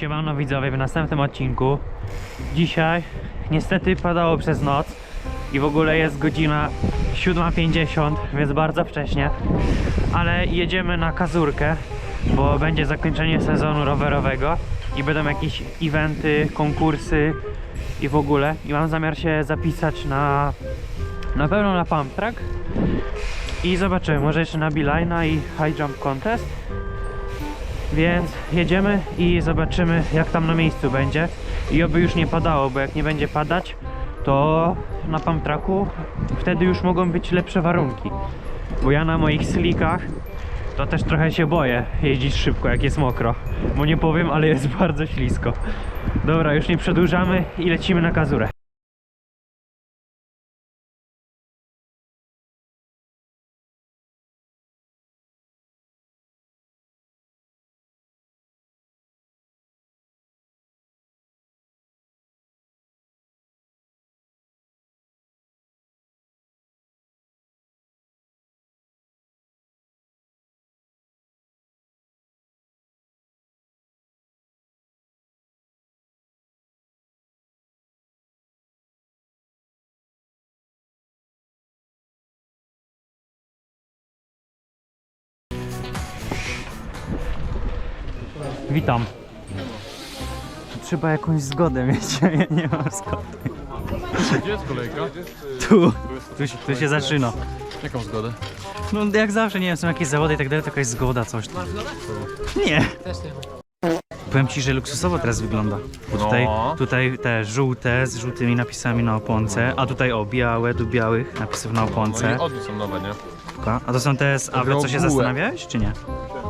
Siemano widzowie w następnym odcinku. Dzisiaj niestety padało przez noc i w ogóle jest godzina 7.50, więc bardzo wcześnie. Ale jedziemy na kazurkę, bo będzie zakończenie sezonu rowerowego i będą jakieś eventy, konkursy i w ogóle. I mam zamiar się zapisać na na pewno na pump track i zobaczymy, może jeszcze na Beeline'a i High Jump Contest. Więc jedziemy i zobaczymy jak tam na miejscu będzie. I oby już nie padało, bo jak nie będzie padać to na pump tracku wtedy już mogą być lepsze warunki. Bo ja na moich slickach to też trochę się boję jeździć szybko jak jest mokro. Bo nie powiem, ale jest bardzo ślisko. Dobra, już nie przedłużamy i lecimy na kazurę Witam. Trzeba jakąś zgodę mieć, a ja nie mam zgody. Gdzie jest kolejka? Tu, tu, się- tu się zaczyna. Jaką zgodę? No jak zawsze, nie wiem, są jakieś zawody i tak dalej, to jakaś zgoda, coś. Masz zgodę? Nie. Powiem Ci, że luksusowo teraz wygląda. Bo tutaj, No. tutaj te żółte z żółtymi napisami na oponce, a tutaj o białe, tu białych napisów na No oponce. i odby są nowe, nie? A to są te z AWE, co się zastanawiałeś, czy nie?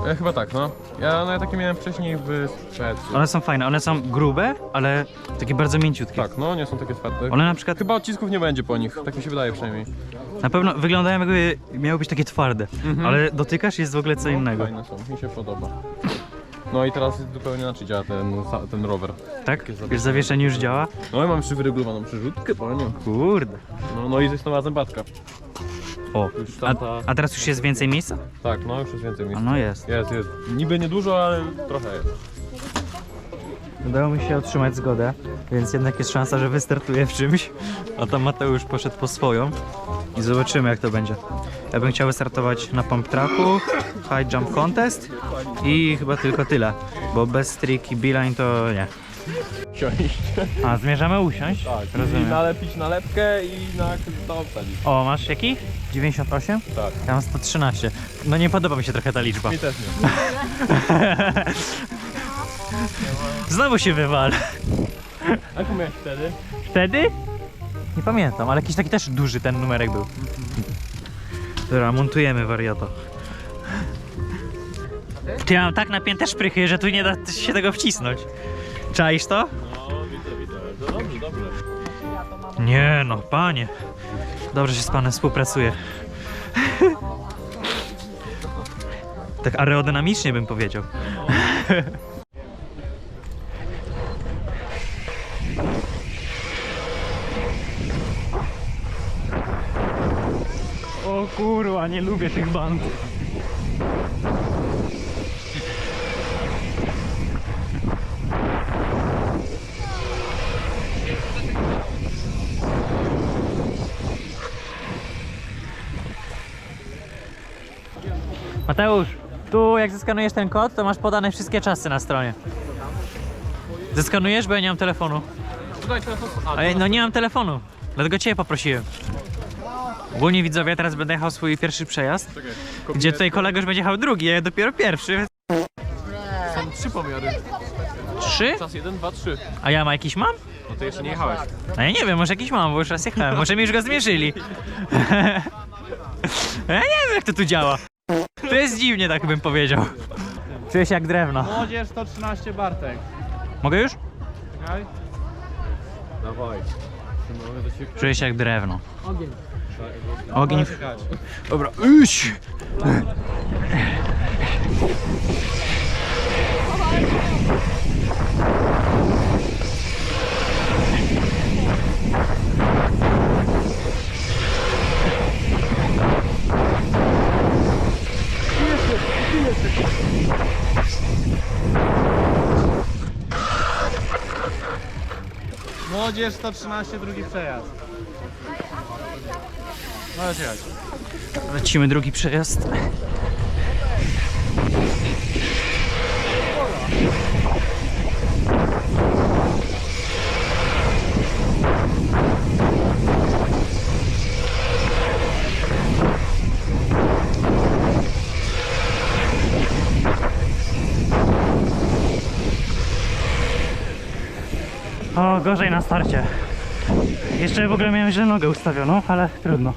E, chyba tak, no. Ja, no ja takie miałem wcześniej w Szwecji. One są fajne, one są grube, ale takie bardzo mięciutkie. Tak, no nie są takie twarde. One na przykład Chyba odcisków nie będzie po nich, tak mi się wydaje przynajmniej. Na pewno wyglądają jakby miały być takie twarde, ale dotykasz jest w ogóle co innego. Fajne są, mi się podoba. No i teraz zupełnie inaczej działa ten, ten rower. Tak? Już zawieszenie już działa? No i mam jeszcze wyregulowaną przerzutkę, panie. Kurde. No, no i jest nowa zębatka. O, Już a, tamta... a teraz już jest więcej miejsca? Tak, no już jest więcej A miejsca. no jest. Jest, jest. Niby niedużo, ale trochę jest. Udało mi się otrzymać zgodę, więc jednak jest szansa, że wystartuję w czymś. A tam Mateusz poszedł po swoją i zobaczymy jak to będzie. Ja bym chciał wystartować na pump tracku, high jump contest i chyba tylko tyle, bo bez trick i beeline to nie. Siąść. A, zmierzamy usiąść? Tak, i Rozumiem. nalepić nalepkę i na obsadzić. O, masz jaki? 98? Tak. Ja mam 113. No nie podoba mi się trochę ta liczba. Mi też nie. Znowu się wywal. Jak miałeś wtedy? Wtedy? Nie pamiętam, ale jakiś taki też duży ten numerek był. Dobra, montujemy wariata. Ty mam tak napięte szprychy, że tu nie da się tego wcisnąć. Czaisz to? No, widzę, widzę. No dobrze, dobrze. Nie no, panie. Dobrze się z panem współpracuje. Tak aerodynamicznie bym powiedział. O kurwa, nie lubię tych band. Mateusz, tu jak zeskanujesz ten kod, to masz podane wszystkie czasy na stronie. Zeskanujesz, bo ja nie mam telefonu. Tutaj telefon. A, A ja, no nie mam telefonu, dlatego cię poprosiłem. Ogólnie widzowie, teraz będę jechał swój pierwszy przejazd, czekaj. gdzie tutaj kolega już będzie jechał drugi, a ja dopiero pierwszy. Są trzy pomiary. Trzy? Czas jeden, dwa, trzy. A ja ma jakiś mam? No to jeszcze nie jechałeś. A ja nie wiem, może jakiś mam, bo już raz jechałem, może mi już go zmierzyli. ja nie wiem jak to tu działa. To jest dziwnie, tak bym powiedział. Czuję się jak drewno. Młodzież 113 Bartek. Mogę już? Czekaj. Dawaj. Czuję się jak drewno. Ogień. Ogień. W... Dobra, iść! Młodzież 113, drugi przejazd. Jechać. Lecimy drugi przejazd. O, gorzej na starcie. Jeszcze w ogóle miałem źle nogę ustawioną, ale trudno.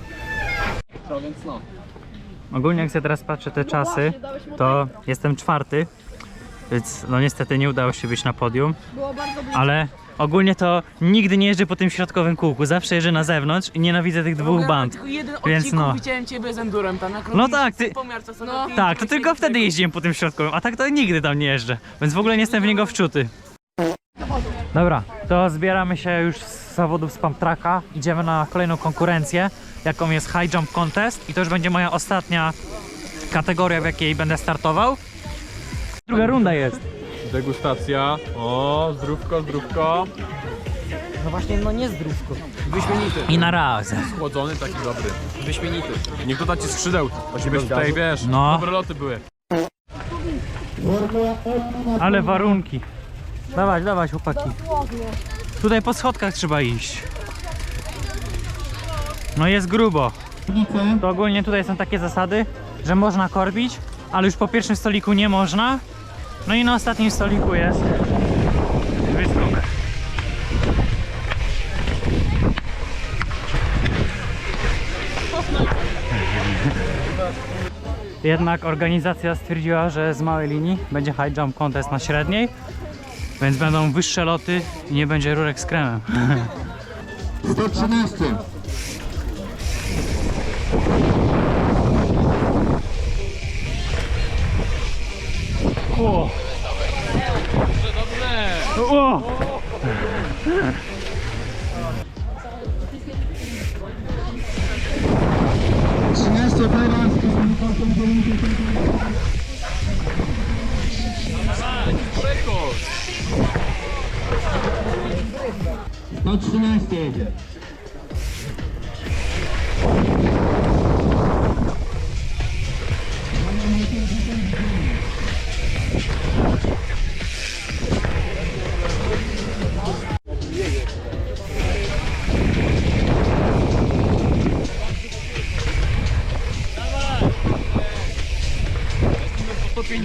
To więc no. Ogólnie jak sobie teraz patrzę te czasy, to jestem czwarty, więc no niestety nie udało się być na podium, Było bardzo blisko. ale ogólnie to nigdy nie jeżdżę po tym środkowym kółku, zawsze jeżdżę na zewnątrz i nienawidzę tych dwóch band. Tylko jeden Więc odcinek no. widziałem ciebie z endurem tam jak No tak, ty- pomiar No. na Tak, to tylko wtedy jeździłem po tym środkowym, a tak to nigdy tam nie jeżdżę, więc w ogóle nie jestem w niego wczuty. Dobra, to zbieramy się już z zawodów z pump tracka, idziemy na kolejną konkurencję, jaką jest High Jump Contest i to już będzie moja ostatnia kategoria, w jakiej będę startował. Druga runda jest. Degustacja. O, zdrówko, zdrówko. No właśnie, no nie zdrówko. Wyśmienity. I na raz. Chłodzony, taki dobry. Wyśmienity. Niech doda ci skrzydeł. Żebyś tutaj, wiesz, No. dobre loty były. Ale warunki. Dawać, dawać chłopaki. Tutaj po schodkach trzeba iść. No jest grubo. To ogólnie tutaj są takie zasady, że można korbić, ale już po pierwszym stoliku nie można. No i na ostatnim stoliku jest wyskok. Jednak organizacja stwierdziła, że z małej linii będzie high jump contest na średniej, więc będą wyższe loty i nie będzie rurek z kremem. 113. O! Trzynaście teraz. No trzynaście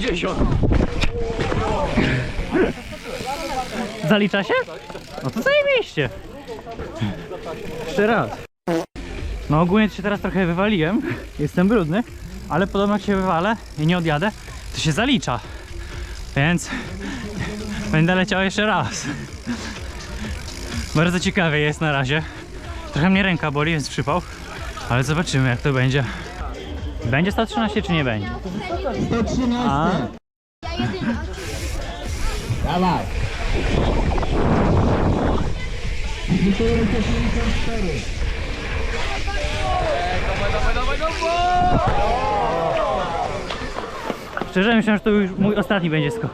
jedzie. Zalicza się? No to zajebiście. Jeszcze raz. No ogólnie się teraz trochę wywaliłem. Jestem brudny, ale podobno jak się wywalę i nie odjadę, to się zalicza. Więc będę leciał jeszcze raz. Bardzo ciekawie jest na razie. Trochę mnie ręka boli, więc przypał. Ale zobaczymy jak to będzie. Będzie 113 czy nie będzie? 113. A? Dawaj. Szczerze myślałem, że to już mój ostatni będzie skok.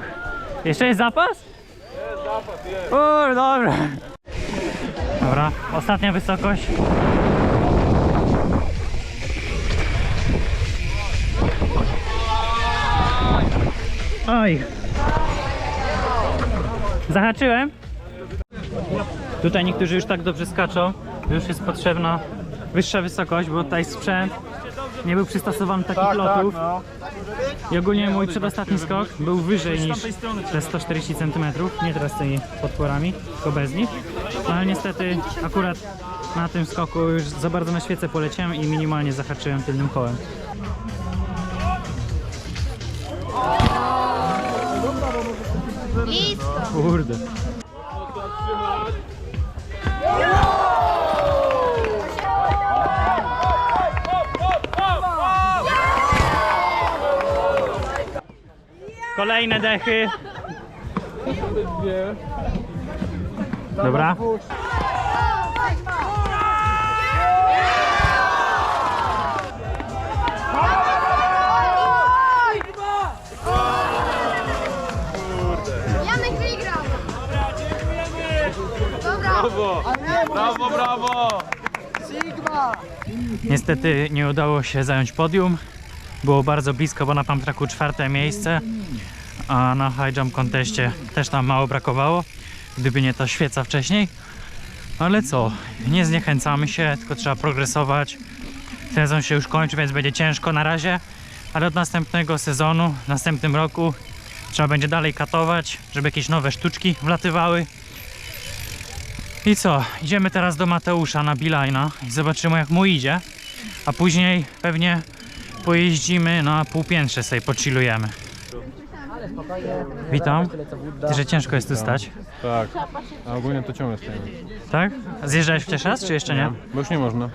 Jeszcze jest zapas? Jest zapas, jest. O, dobra. Dobra, ostatnia wysokość. Oj. Zahaczyłem. Tutaj niektórzy już tak dobrze skaczą, już jest potrzebna wyższa wysokość, bo tutaj sprzęt nie był przystosowany do takich lotów. I ogólnie mój przedostatni skok był wyżej niż te 140 cm, nie teraz z tymi podporami, tylko bez nich. No ale niestety akurat na tym skoku już za bardzo na świecę poleciałem i minimalnie zahaczyłem tylnym kołem. Blisko. Kurde. Kolejne dechy. Dobra. Brawo! Brawo, brawo! Niestety nie udało się zająć podium. Było bardzo blisko, bo na pump czwarte miejsce, a na high jump conteście też tam mało brakowało, gdyby nie ta świeca wcześniej. Ale co, nie zniechęcamy się, tylko trzeba progresować. Sezon się już kończy, więc będzie ciężko na razie, ale od następnego sezonu, w następnym roku trzeba będzie dalej katować, żeby jakieś nowe sztuczki wlatywały. I co? Idziemy teraz do Mateusza na Beeline'a i zobaczymy jak mu idzie. A później pewnie pojeździmy na półpiętrze sobie pochillujemy. Witam. Ty, że ciężko jest tu stać, Tak. A ogólnie to ciągle stajemy. tak? A Zjeżdżałeś chociaż raz, czy jeszcze nie? Bo już nie można.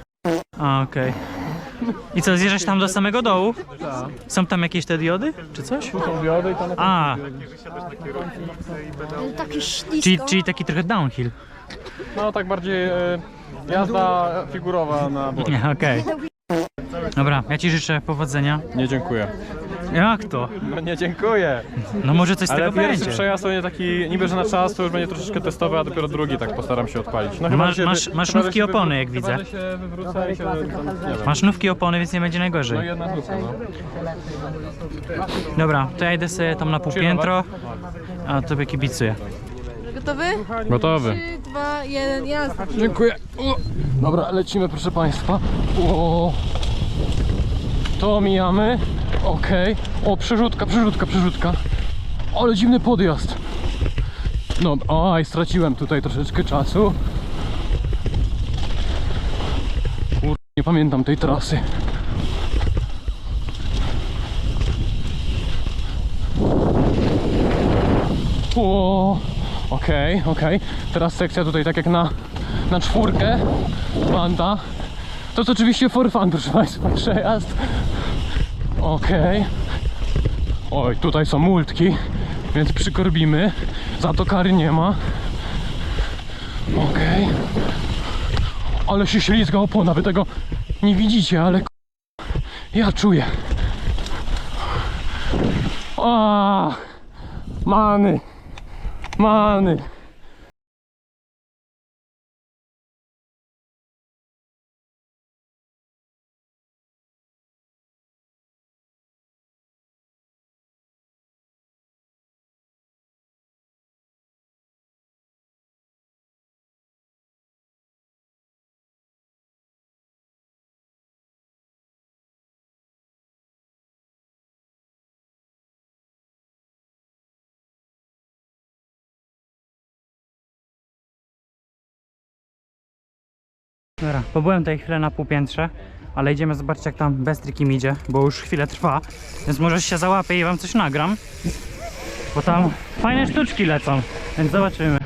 A, okej. I co, zjeżdżasz tam do samego dołu? Są tam jakieś te diody, czy coś? Tu są diody i tam na A, Taki ślisko. czyli, czyli taki trochę downhill. No tak bardziej e, jazda figurowa na boku. Nie, okej. Dobra, ja ci życzę powodzenia. Nie dziękuję. Jak to? No nie dziękuję. No może coś z Ale tego pierwszy będzie. przejazd to nie taki, niby że na czas, to już będzie troszeczkę testowy, a dopiero drugi tak postaram się odpalić. No, chyba, Masz- że się masz- masz chyba, że nówki się opony, jak chyba, widzę. że się wywrócę i się tam, nie wiem. Masz nówki opony, więc nie będzie No najgorzej. jedna nówka, no. Dobra, to ja idę sobie tam na półpiętro, a tobie kibicuję. Gotowy? Gotowy. 3, 2, 1, jazda. Dziękuję. O, dobra, lecimy proszę Państwa. O, to omijamy. Okej. O, przerzutka, przerzutka, przerzutka. Ale dziwny podjazd. No, oj, straciłem tutaj troszeczkę czasu. Kur... nie pamiętam tej trasy. O, okej, okej. Teraz sekcja tutaj tak jak na, na czwórkę. Banda. To jest oczywiście for fun, proszę Państwa, przejazd. Okej. Oj, tutaj są multki, więc przykorbimy. Za to kary nie ma. Okej. Ale się ślizga opona, wy tego nie widzicie, ale ja czuję. A, many. Many. Dobra, pobyłem tutaj chwilę na półpiętrze, ale idziemy zobaczyć jak tam Bestrik im idzie, bo już chwilę trwa, więc może się załapię i wam coś nagram, bo tam fajne sztuczki lecą, więc zobaczymy.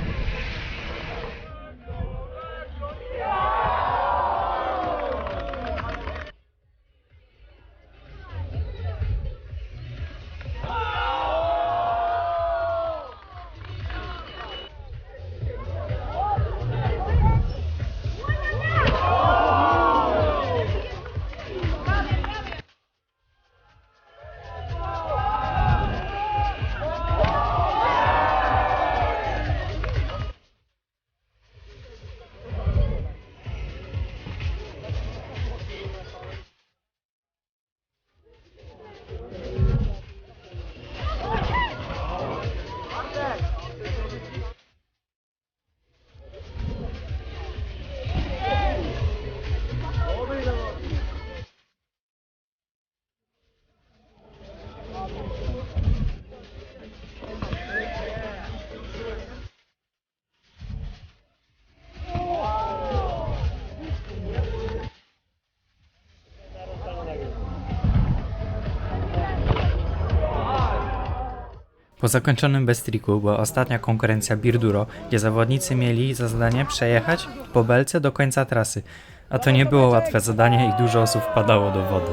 Po zakończonym Bestriku była ostatnia konkurencja Birduro, gdzie zawodnicy mieli za zadanie przejechać po belce do końca trasy. A to nie było łatwe zadanie i dużo osób wpadało do wody.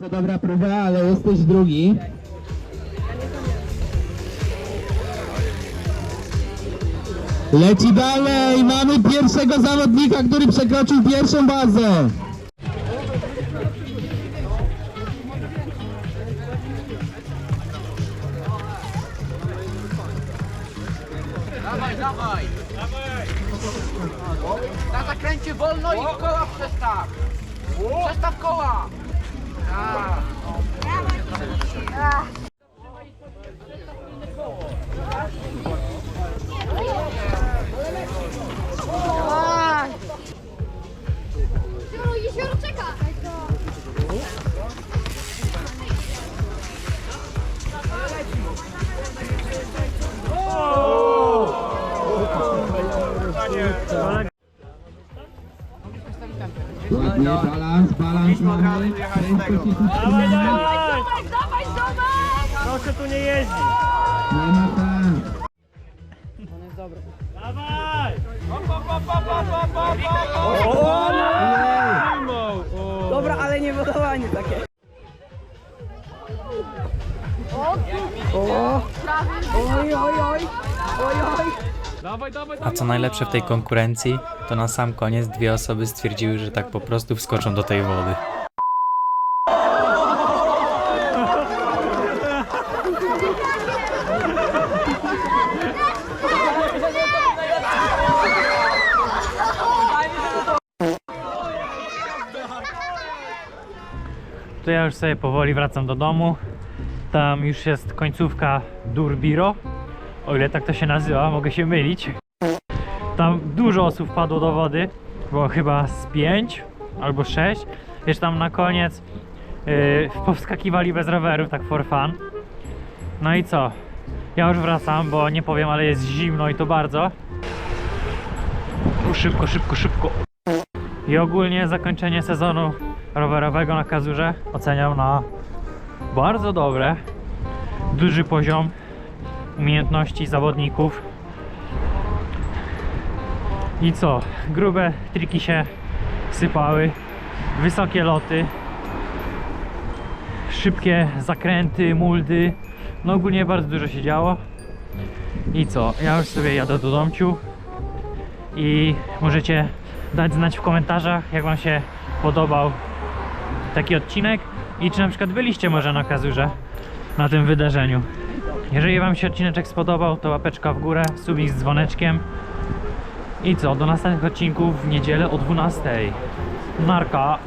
To dobra próba, ale jesteś drugi. Leci dalej! Mamy pierwszego zawodnika, który przekroczył pierwszą bazę. Na zakręcie wolno i koła przestaw. Przestaw koła. Juru, Ładnie, balans, balans mamy. Prędkość jest utrzymana. Dawaj, dawaj, dawaj! Proszę tu nie jeździć. Nie ma szans. Dobra, ale nie wodowanie takie. Oj, oj, oj. Oj, oj. A co najlepsze w tej konkurencji, to na sam koniec dwie osoby stwierdziły, że tak po prostu wskoczą do tej wody. To ja już sobie powoli wracam do domu. Tam już jest końcówka Durbiro. O ile tak to się nazywa, mogę się mylić. Tam dużo osób padło do wody. Było chyba z 5 albo 6. Wiesz, tam na koniec yy, powskakiwali bez rowerów, tak for fun. No i co? Ja już wracam, bo nie powiem, ale jest zimno i to bardzo. Szybko, szybko, szybko. I ogólnie zakończenie sezonu rowerowego na Kazurze oceniam na bardzo dobre. Duży poziom umiejętności zawodników. I co? Grube triki się sypały, wysokie loty, szybkie zakręty, muldy. No ogólnie bardzo dużo się działo. I co? Ja już sobie jadę do domciu i możecie dać znać w komentarzach, jak Wam się podobał taki odcinek i czy na przykład byliście może na Kazurze na tym wydarzeniu. Jeżeli Wam się odcineczek spodobał, to łapeczka w górę, subik z dzwoneczkiem. I co, do następnych odcinków w niedzielę o 12. Narka.